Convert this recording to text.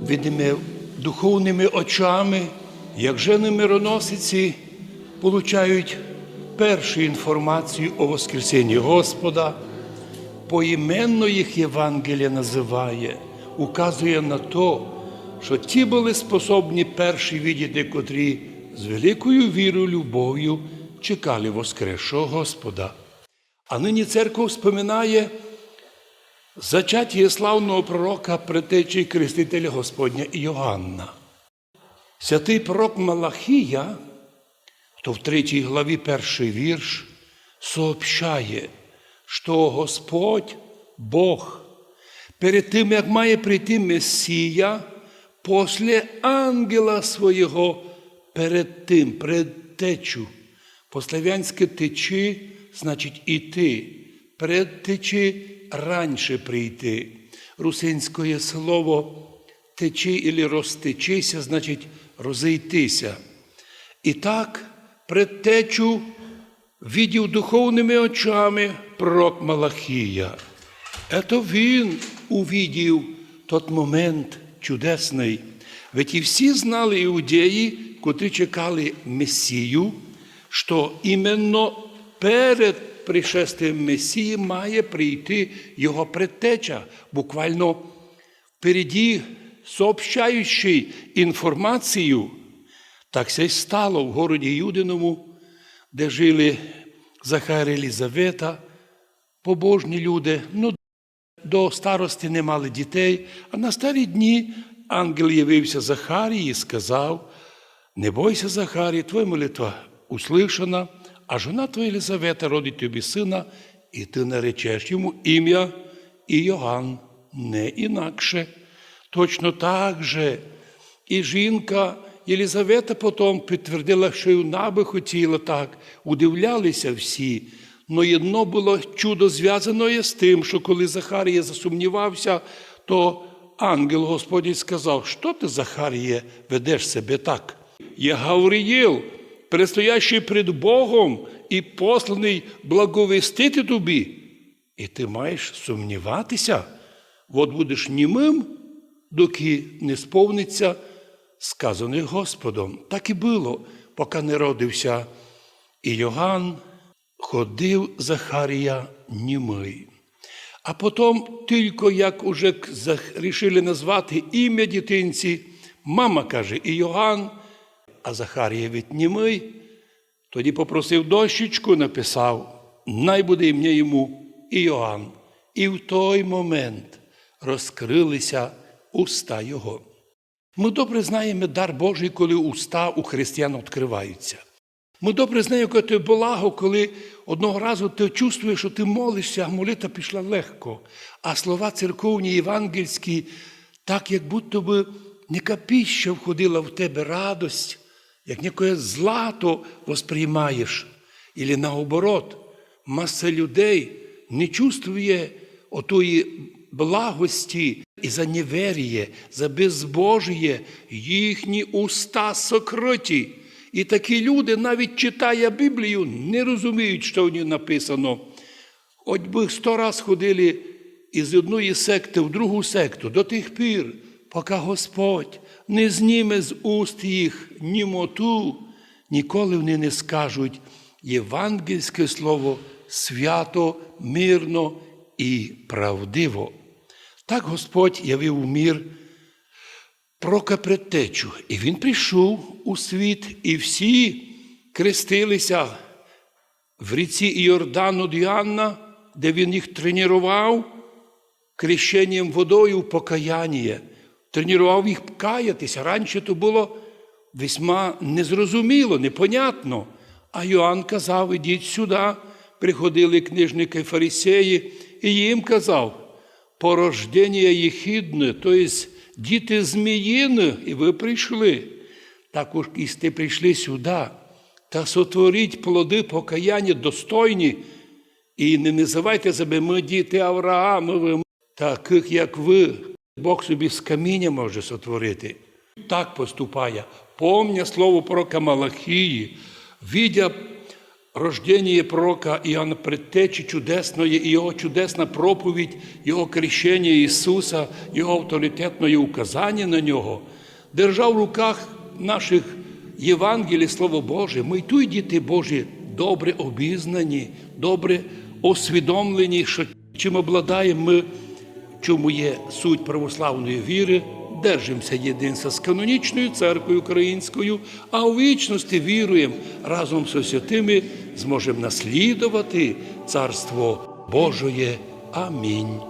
видими духовними очами, як жени мироносиці, получають першу інформацію о Воскресенні Господа, поіменно їх Євангелія називає, указує на то, що ті були способні перші видіти, котрі з великою вірою, любов'ю чекали Воскресшого Господа. А нині церква вспоминає зачаття славного пророка предтечі Крестителя Господня Іоанна. Святий пророк Малахія, то в третій главі перший вірш, сообщає, що Господь Бог перед тим, як має прийти Месія, після ангела свого перед тим, предтечу. По-славянськи течі значить іти, предтечі раніше прийти. Русинське слово течі і розтечися значить розійтися. І так предтечу видів духовними очами пророк Малахія. Ето він увидів тот момент чудесний. Ведь і всі знали іудеї, котрі чекали Месію, що іменно перед пришестям Месії має прийти його предтеча, буквально впереді сообщаючи інформацію. Так це й стало в городі Юдиному, де жили Захар і Елізавета, побожні люди. Ну, до старості не мали дітей, а на старі дні ангел явився Захарії і сказав: Не бойся, Захарій, твоя молитва услышана, а жона твоя Елізавета родить тобі сина, і ти наречеш йому ім'я Іоанн, не інакше. Точно так же і жінка Єлізавета потім підтвердила, що й вона би хотіла так. Удивлялися всі. Но єдно було чудо зв'язане з тим, що коли Захарія засумнівався, то ангел Господній сказав, що ти, Захаріє, ведеш себе так? Я Гавриїл, предстоящий перед Богом і посланий благовестити тобі. І ти маєш сумніватися, от будеш німим, доки не сповниться сказане Господом. Так і було, поки не родився і Йоганн, ходив Захарія німий. А потім, тільки як уже рішили назвати ім'я дитинці, мама каже, і Йоганн, а Захарія від німий, тоді попросив дощечку, написав, най буде ім'я йому Іоанн. І в той момент розкрилися уста Його. Ми добре знаємо дар Божий, коли уста у християн відкриваються. Ми добре знаємо, яке це благо, коли одного разу ти чувствуєш, що ти молишся, а молитва пішла легко. А слова церковні, євангельські, так, як будто би яка піща входила в тебе радость, як некое злато восприймаєш. Ілі наоборот, маса людей не чувствує отої благості і за неверіє, за безбожіє, їхні уста сокриті. І такі люди, навіть читає Біблію, не розуміють, що в ній написано. Хоч би сто раз ходили із одної секти в другу секту до тих пір, поки Господь не зніме з уст їх німоту, ніколи вони не скажуть євангельське слово свято, мирно і правдиво. Так Господь явив у мір прока предтечу. І він прийшов у світ, і всі крестилися в ріці Іордану Діанна, де він їх тренував крещенням водою в покаяння, тренував їх каятися. Раніше то було весьма незрозуміло, непонятно. А Йоанн казав, ідіть сюди, приходили книжники фарисеї, і їм казав, порождення єхідне, тобто діти зміїни, і ви прийшли. Також і ти прийшли сюди, та сотворіть плоди покаяння достойні, і не називайте себе ми діти Авраамові, таких, як ви. Бог собі з каміння може сотворити. Так поступає. Помня слово пророка Малахії, видя рождення пророка Іоанна Предтечі чудесної, і його чудесна проповідь, його крещення Ісуса, його авторитетне указання на нього, держав в руках наших Євангелій, Слово Боже, ми й діти Божі, добре обізнані, добре освідомлені, що чим обладаємо ми, чому є суть православної віри, держимося єдинства з канонічною церквою українською, а у вічності віруємо разом з святими зможемо наслідувати Царство Божоє. Амінь.